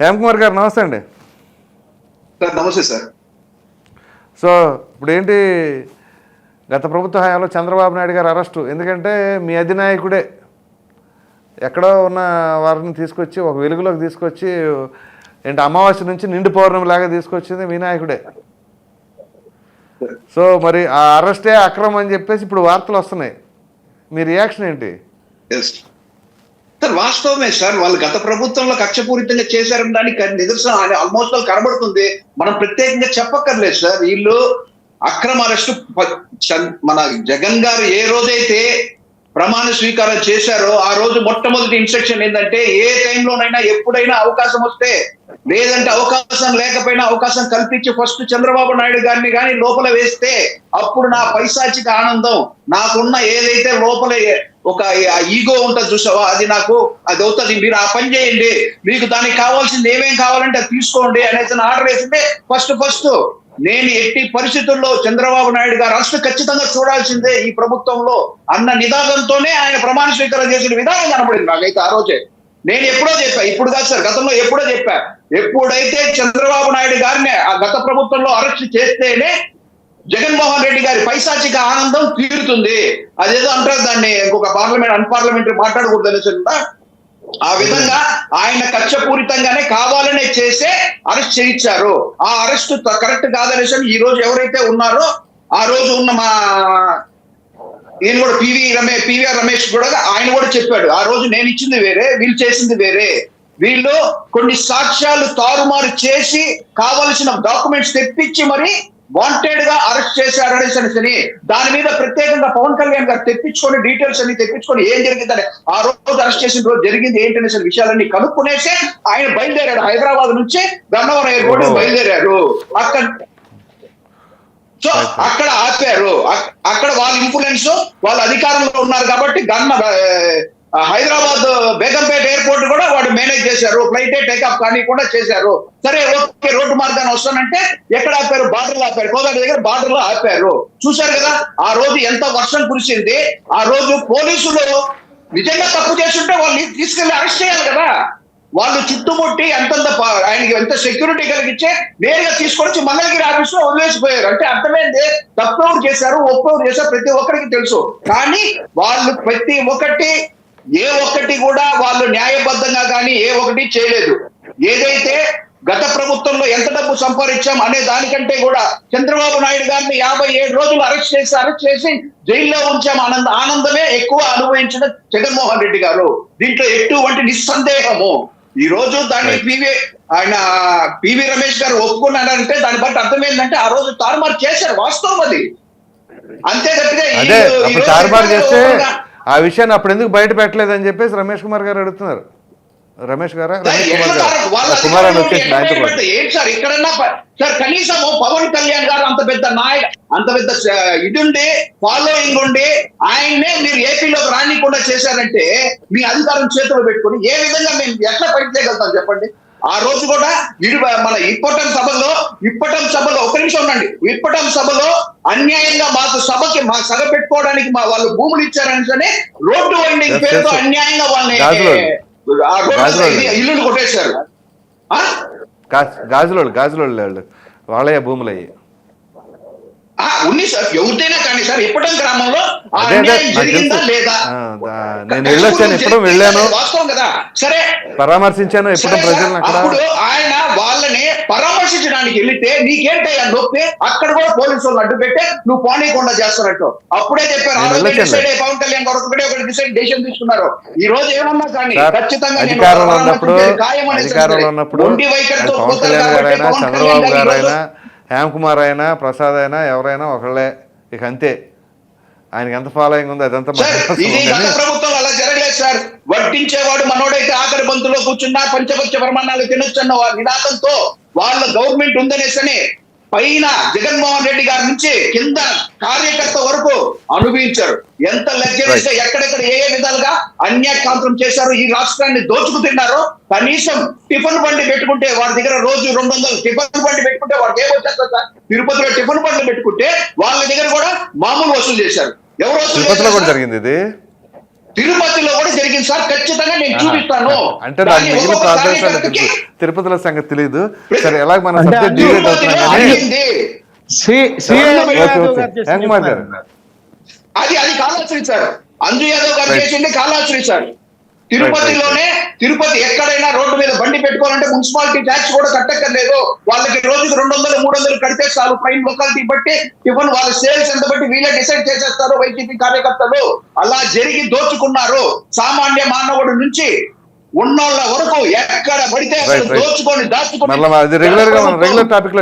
హేమకుమార్ గారు నమస్తే అండి. సార్ నమస్తే సార్. సో ఇప్పుడు ఏంటి గత ప్రభుత్వ హయాంలో చంద్రబాబు నాయుడు గారు అరెస్టు. ఎందుకంటే మీ అధినాయకుడే ఎక్కడో ఉన్న వారిని తీసుకొచ్చి ఒక వెలుగులోకి తీసుకొచ్చి ఏంటి అమావాస్య నుంచి నిండు పౌర్ణమి లాగా తీసుకొచ్చింది మీ నాయకుడే. సో మరి ఆ అరెస్టే అక్రమం అని చెప్పేసి ఇప్పుడు వార్తలు వస్తున్నాయి. మీ రియాక్షన్ ఏంటి? వాస్తవమే సార్ వాళ్ళు గత ప్రభుత్వంలో కక్షపూరితంగా చేశారని దానికి నిదర్శనం ఆల్మోస్ట్ వాళ్ళు కనబడుతుంది. మనం ప్రత్యేకంగా చెప్పక్కర్లేదు సార్. వీళ్ళు అక్రమ అరెస్టు మన జగన్ గారు ఏ రోజైతే ప్రమాణ స్వీకారం చేశారో ఆ రోజు మొట్టమొదటి ఇన్స్ట్రక్షన్ ఏంటంటే ఏ టైంలోనైనా ఎప్పుడైనా అవకాశం వస్తే లేదంటే అవకాశం లేకపోయినా అవకాశం కల్పించి ఫస్ట్ చంద్రబాబు నాయుడు గారిని కానీ లోపల వేస్తే అప్పుడు నా పైశాచిక ఆనందం. నాకున్న ఏదైతే లోపల ఒక ఈగో ఉంటుంది చూసావా? అది నాకు అది అవుతుంది. మీరు ఆ పని చేయండి. మీకు దానికి కావాల్సింది ఏమేం కావాలంటే అది తీసుకోండి అనేసి ఆర్డర్ వేసిందే ఫస్ట్ ఫస్ట్ నేను ఎట్టి పరిస్థితుల్లో చంద్రబాబు నాయుడు గారు రాష్ట్ర ఖచ్చితంగా చూడాల్సిందే ఈ ప్రభుత్వంలో అన్న నిదానంతోనే ఆయన ప్రమాణ స్వీకారం చేసిన విధానం కనపడింది నాకైతే ఆ రోజే. నేను ఎప్పుడో చెప్పా ఇప్పుడు కాదు సార్ గతంలో ఎప్పుడో చెప్పా. ఎప్పుడైతే చంద్రబాబు నాయుడు గారిని ఆ గత ప్రభుత్వంలో అరెస్ట్ చేస్తేనే జగన్మోహన్ రెడ్డి గారి పైశాచిక ఆనందం తీరుతుంది. అదేదో అంటారు దాన్ని ఇంకొక పార్లమెంట్ అన్పార్లమెంటరీ మాట్లాడకూడదు అనేసి ఆ విధంగా ఆయన కక్షపూరితంగానే కావాలనే చేసే అరెస్ట్ చేయించారు. ఆ అరెస్ట్ కరెక్ట్ కాదనేసి ఈ రోజు ఎవరైతే ఉన్నారో ఆ రోజు ఉన్న మా ఈయన కూడా పివి రమేష్ పివిఆర్ రమేష్ కూడా ఆయన కూడా చెప్పాడు. ఆ రోజు నేను ఇచ్చింది వేరే వీళ్ళు చేసింది వేరే. వీళ్ళు కొన్ని సాక్ష్యాలు తారుమారు చేసి కావలసిన డాక్యుమెంట్స్ తెప్పించి మరి వాంటెడ్గా అరెస్ట్ చేశారు అనేసి దాని మీద ప్రత్యేకంగా పవన్ కళ్యాణ్ గారు తెప్పించుకొని డీటెయిల్స్ అన్ని తెప్పించుకొని ఏం జరిగిందని ఆ రోజు అరెస్ట్ చేసిన రోజు జరిగింది ఏంటనేసి విషయాలన్నీ కనుక్కునేసే ఆయన బయలుదేరాడు. హైదరాబాద్ నుంచి గన్నవరం ఎయిర్పోర్ట్. బయలుదేరారు అక్కడ సో అక్కడ ఆపారు. అక్- అక్కడ వాళ్ళ ఇన్ఫ్లుయెన్స్ వాళ్ళ అధికారంలో ఉన్నారు కాబట్టి గన్న హైదరాబాద్ బేగంపేట ఎయిర్పోర్ట్ కూడా వాడు మేనేజ్ చేశారు. ఫ్లైట్ టేకాఫ్ కానీ కూడా చేశారు. సరే ఓకే రోడ్డు మార్గాన్ని వస్తానంటే ఎక్కడ ఆపారు? బార్డర్లో ఆపారు. కోదాడ దగ్గర బార్డర్లో ఆపారు. చూశారు కదా ఆ రోజు ఎంత వర్షం కురిసింది. ఆ రోజు పోలీసులు నిజంగా తప్పు చేస్తుంటే వాళ్ళు తీసుకెళ్ళి అరెస్ట్ చేయాలి కదా. వాళ్ళు చుట్టుముట్టి ఎంతంత ఆయనకి ఎంత సెక్యూరిటీ కలిగించే నేరుగా తీసుకొచ్చి మంగళగిరి ఆఫీస్లో వదిలేసిపోయారు. అంటే అర్థమైంది? తప్పెవరు చేశారు? ఒప్పెవరు చేశారు? ప్రతి ఒక్కరికి తెలుసు. కానీ వాళ్ళు ప్రతి ఒక్కటి ఏ ఒక్కటి కూడా వాళ్ళు న్యాయబద్ధంగా కానీ ఏ ఒకటి చేయలేదు. ఏదైతే గత ప్రభుత్వంలో ఎంత డబ్బు సంపాదించాం అనే దానికంటే కూడా చంద్రబాబు నాయుడు గారిని యాభై ఏడు రోజులు అరెస్ట్ చేసి అరెస్ట్ చేసి జైల్లో ఉంచాం. ఆనంద ఆనందమే ఎక్కువ అనుభవించిన జగన్మోహన్ రెడ్డి గారు. దీంట్లో ఎటువంటి నిస్సందేహము. ఈ రోజు దాన్ని పివి ఆయన పివి రమేష్ గారు ఒప్పుకున్నారంటే దాన్ని బట్టి అర్థం ఏంటంటే ఆ రోజు తారుమారు చేశారు వాస్తవం అది. అంతే తప్పితే ఆ విషయాన్ని అప్పుడు ఎందుకు బయట పెట్టలేదని చెప్పేసి రమేష్ కుమార్ గారు అడుగుతున్నారు. రమేష్ గారా? రమేష్ కుమార్ ఎట్లా గారు? కుమార్ అని వచ్చేసి సార్? కనీసం పవన్ కళ్యాణ్ గారు అంత పెద్ద నాయక అంత పెద్ద ఇదుండి ఫాలోయింగ్ ఉండి ఆయన్నే మీరు ఏపీలోకి రానికుండా చేశారంటే మీ అధికారం చేతిలో పెట్టుకొని ఏ విధంగా మేము ఎట్లా ఫైట్ చేయగలుగుతాం చెప్పండి? ఆ రోజు కూడా మన ఇప్పటం సభలో ఇప్పటం సభలో ఒక నిమిషం ఉండండి. ఇప్పటం సభలో అన్యాయంగా మాకు సభకి మా సభ పెట్టుకోవడానికి మా వాళ్ళు భూములు ఇచ్చారని రోడ్డు వైండింగ్ పేరుతో. అన్యాయంగా వాళ్ళని. ఇల్లు- ఇల్లులు కొట్టేశారు. గాజులోళ్ళు గాజులోళ్ళు వాళ్ళు భూములు అయ్యి ఉంది సార్. ఎవరిదైనా కానీ సార్ ఇప్పటం గ్రామంలో ఆ అదే అదే అన్యాయం నాకు జరిగిందా తెలుసు. లేదా? ఆ, దా- నేను వెళ్ళొచ్చాను ఎప్పుడో వెళ్ళాను. వాస్తవం కదా. సరే. పరామర్శించాను ఎప్పుడో ప్రజలను అక్కడ ఆయన వాళ్ళని పరామర్శించడానికి వెళితే నీకేంటయ్యా? నొప్పి? అక్కడ కూడా పోలీసు వాళ్ళు అడ్డు పెట్టే నువ్వు పోనీయకుండా చేస్తున్నట్టు. అప్పుడే చెప్పారు. డిసైడ్ పవన్ కళ్యాణ్ గారు ఒకటే ఒకటి డిసైడ్ డెసిషన్ తీసుకున్నారు. ఈ రోజు ఏమన్నా కానీ ఖచ్చితంగా అధికారంలో ఉన్నప్పుడు అధికారంలో. ఉన్నప్పుడు పవన్ కళ్యాణ్ గారైనా చంద్రబాబు గారైనా హేమ్ కుమార్ అయినా ప్రసాద్ అయినా ఎవరైనా ఒకళ్ళే. ఇక అంతే. ఆయనకి ఎంత ఫాలోయింగ్ ఉందో అదంతా ప్రభుత్వం అలా జరగలేదు సార్. వడ్డించేవాడు మనోడైతే ఆఖరి బంతులో కూర్చున్నా పంచపక్ష ప్రమాణాలు తినొచ్చన్న నినాదంతో వాళ్ళ గవర్నమెంట్ ఉందనేసని పైన జగన్మోహన్ రెడ్డి గారి నుంచి కింద కార్యకర్త వరకు అనుభవించారు. ఎంత లగ్జరీస్గా ఎక్కడెక్కడ ఏ ఏ విధాలుగా అన్యాయకాంతం చేశారు ఈ రాష్ట్రాన్ని దోచుకు తిన్నారో కనీసం టిఫిన్ బండి పెట్టుకుంటే వాడి దగ్గర రోజు రెండు వందలు టిఫిన్ బండి పెట్టుకుంటే వాడికి ఏమొచ్చేస్తారు సార్ తిరుపతిలో టిఫిన్ బండ్లు పెట్టుకుంటే వాళ్ళ దగ్గర కూడా మామూలు వసూలు చేశారు. ఎవరు వసూలు? జరిగింది ఇది. తిరుపతిలో కూడా జరిగింది సార్. ఖచ్చితంగా నేను చూపిస్తాను. అంటే నాకు దాన్ని మిగిలిన ప్రాంతాల. తిరుపతిలో సంగతి తెలియదు సరే ఎలా మన సబ్జెక్ట్ అవుతున్నాం. అది అది కాళాశ్రీ సార్. అంజు యాదవ్ గారు. చేసింది కాళాశ్రీ సార్. తిరుపతిలోనే తిరుపతి ఎక్కడైనా రోడ్డు మీద బండి పెట్టుకోవాలంటే మున్సిపాలిటీ ట్యాక్స్ కూడా కట్టక్కర్లేదు. వాళ్ళకి రోజుకి రెండు వందలు మూడు వందలు కడితే చాలు ప్రైమ్ లొకాలిటీ బట్టి ఇవ్వను. వాళ్ళ సేల్స్ ఎంత బట్టి వీళ్ళే డిసైడ్ చేసేస్తారు వైసీపీ కార్యకర్తలు అలా జరిగి దోచుకున్నారు. సామాన్య మానవుడి నుంచి ఉన్నోళ్ళ వరకు ఎక్కడ పడితే. దోచుకొని దాచుకొని regular గా మనం regular topic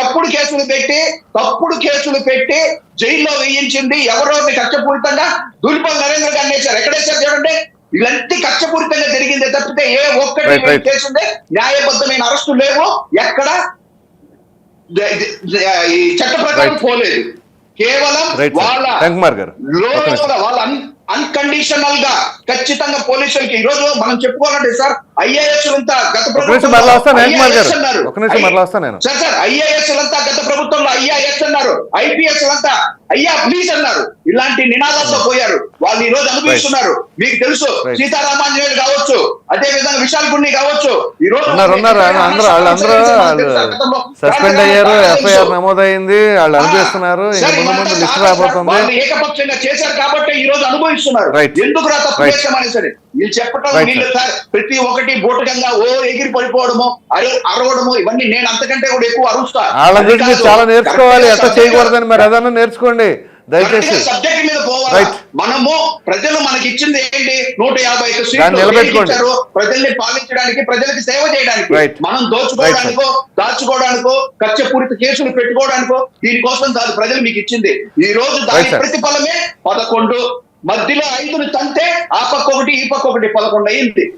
తప్పుడు కేసులు పెట్టి తప్పుడు కేసులు పెట్టి జైల్లో వేయించింది ఎవరో కక్షపూరితంగా దూలిపల్లి నరేంద్ర గారిని వేశారు ఎక్కడేశారు చూడండి? ఇలాంటి కక్షపూరితంగా జరిగిందే తప్పితే ఏ ఒక్కటి. కేసుండే న్యాయబద్ధమైన అరెస్టు లేవు. ఎక్కడ? చట్ట ప్రకారం. పోలేదు. కేవలం వాళ్ళ వాళ్ళ అన్కండిషనల్గా ఖచ్చితంగా పోలీసులకి ఈ రోజు మనం చెప్పుకోవాలంటే సార్ ఐఏఎస్ అంతా గత IAS అన్నారు. సార్ సార్ ఐఏఎస్ అంతా గత ప్రభుత్వంలో ఐఆర్ఎస్ అన్నారు. ఐపీఎస్ అంతా అయ్యా ప్లీజ్ అన్నారు. ఇలాంటి నినాదాలతో పోయారు. వాళ్ళు ఈ రోజు అనుభవిస్తున్నారు. మీకు తెలుసు Right. సీతారామాంజనేయులు కావచ్చు అదే విధంగా విశాల్ గుండి కావచ్చు ఈ రోజు సస్పెండ్ అయ్యారు ఎఫ్ఐఆర్ నమోదైంది వాళ్ళు అనుభవిస్తున్నారు. ముందు ముందు లిస్ట్. రాబోతుంది. ఏకపక్షంగా చేశారు కాబట్టి ఈ రోజు అనుభవిస్తున్నారు. ఎందుకు రా తప్పు సరే వీళ్ళు చెప్పటం వీళ్ళు సార్ ప్రతి ఒక్కటి బోటకంగా ఓ ఎగిరి పడిపోవడము అర- అరవడము ఇవన్నీ నేను అంతకంటే కూడా ఎక్కువ అరుస్తా. వాళ్ళ అది గురించి మీరు కాదు. చాలా నేర్చుకోవాలి subject- చేయకూడదని మరి నేర్చుకోండి దయచేసి. సబ్జెక్ట్ మీద పోవాలి. మనము ప్రజలు మనకి ఇచ్చింది ఏంటి? నూట యాభై ఐదు సీట్లు ప్రజల్ని పాలించడానికి ప్రజలకి సేవ చేయడానికి. మనం దోచుకోవడానికో దాచుకోవడానికో కక్షపూరిత కేసులు పెట్టుకోవడానికో దీనికోసం కాదు ప్రజలు మీకు ఇచ్చింది ఈ రోజు దాని. ప్రతిఫలమే పదకొండు. మధ్యలో ఐదుని తంతే ఆ పక్క ఒకటి ఈ పక్క ఒకటి పదకొండు అయింది.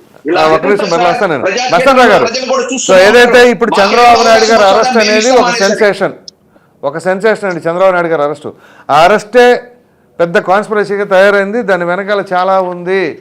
ఒక్క నిమిషం గారు. సో. ఏదైతే ఇప్పుడు చంద్రబాబు నాయుడు గారు అరెస్ట్ అనేది ఒక సెన్సేషన్ ఒక సెన్సేషన్ అండి చంద్రబాబు నాయుడు గారు అరెస్టు. ఆ అరెస్టే పెద్ద కాన్స్పిరసీగా తయారైంది. దాని వెనకాల చాలా ఉంది.